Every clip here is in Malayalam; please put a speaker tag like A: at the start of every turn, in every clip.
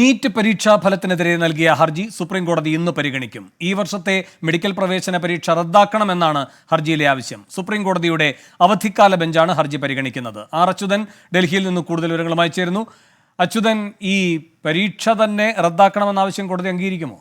A: നീറ്റ് പരീക്ഷാ ഫലത്തിനെതിരെ നൽകിയ ഹർജി സുപ്രീം കോടതി ഇന്ന് പരിഗണിക്കും ഈ വർഷത്തെ മെഡിക്കൽ പ്രവേശന പരീക്ഷ റദ്ദാക്കണമെന്നാണ് ഹർജിയിലെ ആവശ്യം സുപ്രീം കോടതിയുടെ അവധിക്കാല ബെഞ്ചാണ് ഹർജി പരിഗണിക്കുന്നത് ആർ അച്യുതൻ ഡൽഹിയിൽ നിന്ന് കൂടുതൽ വിവരങ്ങളുമായി ചേരുന്നു അച്യുതൻ ഈ പരീക്ഷ തന്നെ റദ്ദാക്കണമെന്ന ആവശ്യം കോടതി അംഗീകരിക്കുമോ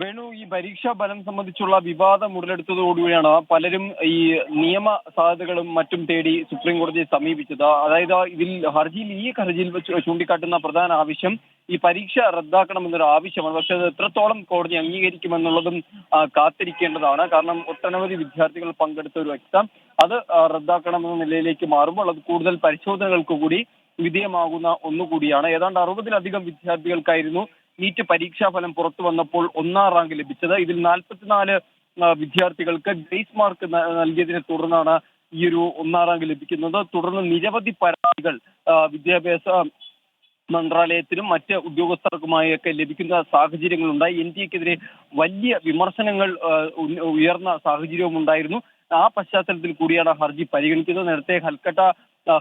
B: വേണു ഈ പരീക്ഷാ ഫലം സംബന്ധിച്ചുള്ള വിവാദം ഉടലെടുത്തതോടുകൂടിയാണ് പലരും ഈ നിയമ സാധ്യതകളും മറ്റും തേടി സുപ്രീം കോടതിയെ സമീപിച്ചത് അതായത് ഇതിൽ ഹർജിയിൽ ഈ ഹർജിയിൽ വെച്ച് ചൂണ്ടിക്കാട്ടുന്ന പ്രധാന ആവശ്യം ഈ പരീക്ഷ റദ്ദാക്കണമെന്നൊരു ആവശ്യമാണ് പക്ഷെ അത് എത്രത്തോളം കോടതി അംഗീകരിക്കുമെന്നുള്ളതും കാത്തിരിക്കേണ്ടതാണ് കാരണം ഒട്ടനവധി വിദ്യാർത്ഥികൾ പങ്കെടുത്ത ഒരു എക്സാം അത് റദ്ദാക്കണമെന്ന നിലയിലേക്ക് മാറുമ്പോൾ അത് കൂടുതൽ പരിശോധനകൾക്ക് കൂടി വിധേയമാകുന്ന ഒന്നുകൂടിയാണ് ഏതാണ്ട് അറുപതിലധികം വിദ്യാർത്ഥികൾക്കായിരുന്നു നീറ്റ് പരീക്ഷാഫലം പുറത്തു വന്നപ്പോൾ ഒന്നാം റാങ്ക് ലഭിച്ചത് ഇതിൽ നാൽപ്പത്തിനാല് വിദ്യാർത്ഥികൾക്ക് ഗ്രേസ് മാർക്ക് നൽകിയതിനെ തുടർന്നാണ് ഈ ഒരു ഒന്നാം റാങ്ക് ലഭിക്കുന്നത് തുടർന്ന് നിരവധി പരാതികൾ വിദ്യാഭ്യാസ മന്ത്രാലയത്തിനും മറ്റ് ഉദ്യോഗസ്ഥർക്കുമായൊക്കെ ലഭിക്കുന്ന സാഹചര്യങ്ങളുണ്ടായി എൻ ഡി എക്കെതിരെ വലിയ വിമർശനങ്ങൾ ഉയർന്ന സാഹചര്യവും ഉണ്ടായിരുന്നു ആ പശ്ചാത്തലത്തിൽ കൂടിയാണ് ഹർജി പരിഗണിക്കുന്നത് നേരത്തെ കൽക്കട്ട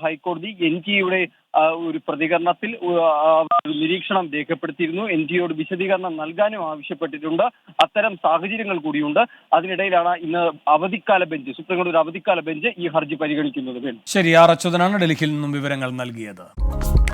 B: ഹൈക്കോടതി എൻ ജിയുടെ ഒരു പ്രതികരണത്തിൽ നിരീക്ഷണം രേഖപ്പെടുത്തിയിരുന്നു എൻ ജിയോട് വിശദീകരണം നൽകാനും ആവശ്യപ്പെട്ടിട്ടുണ്ട് അത്തരം സാഹചര്യങ്ങൾ കൂടിയുണ്ട് അതിനിടയിലാണ് ഇന്ന് അവധിക്കാല ബെഞ്ച് സുപ്രീം ഒരു അവധിക്കാല ബെഞ്ച് ഈ ഹർജി പരിഗണിക്കുന്നത്
A: ശരി ആർ അച്യുതനാണ് ഡൽഹിയിൽ നിന്നും വിവരങ്ങൾ നൽകിയത്